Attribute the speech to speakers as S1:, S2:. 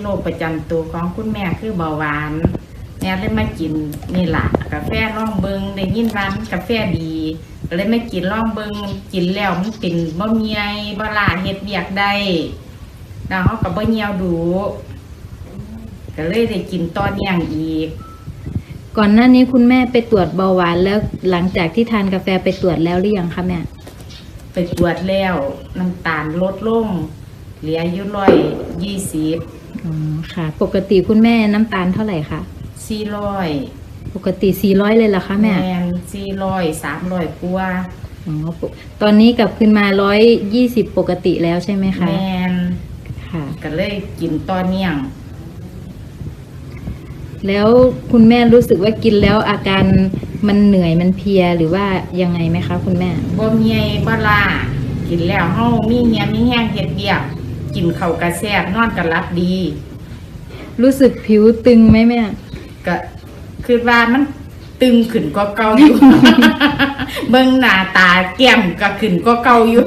S1: โรคประจำตัวของคุณแม่คือเบาหวานแม่เลยมากินนี่ล่ะกาแฟร่องเบิงได้ยินว่ามันกาแฟดีก็เลยไม่กินร่องเบิงกินแล้วมันเป็นบ่เมียบ่ลาเฮ็ดเบียกได้แล้วเขาก็บ่เหี่ยวดูก็เลยได้กินตอนอย่างอีก
S2: ก่อนหน้านี้คุณแม่ไปตรวจเบาหวานแล้วหลังจากที่ทานกาแฟไปตรวจแล้วหรือยังคะแม่
S1: ไปตรวจแล้วน้ำตาลลดลงเหลืออยู่ร้อยยี่สิบ
S2: อ๋อค่ะ ปกติคุณแม่น้ำตาลเท่าไหร่คะ
S1: สี่ร้อย
S2: ปกติ 400 เลยเหรอคะแม่
S1: นสี่ร้อยสามร้อยกว่า
S2: อ๋อปกตอนนี้กลับขึ้นมา 120 ปกติแล้วใช่ไหมคะ
S1: แมน
S2: ค่ะ
S1: ก็เลยกินตอนเนี้ยง
S2: แล้วคุณแม่รู้สึกว่ากินแล้วอาการมันเหนื่อยมันเพลียหรือว่ายังไงไหมคะ คุณแม่
S1: บ่เมียบ่ลากินแล้วเฮามีเงียมีแห้งเฮ็ดเบียก กินข้าวกระแซบนอนก็หลับดี
S2: รู้สึกผิวตึงไหมแม่
S1: ก็คือว่ามันตึงขึ้นกว่าเก่าอยู่ เบิ่งหน้าตาแก้มก็ขึ้นกว่าเก่าอยู่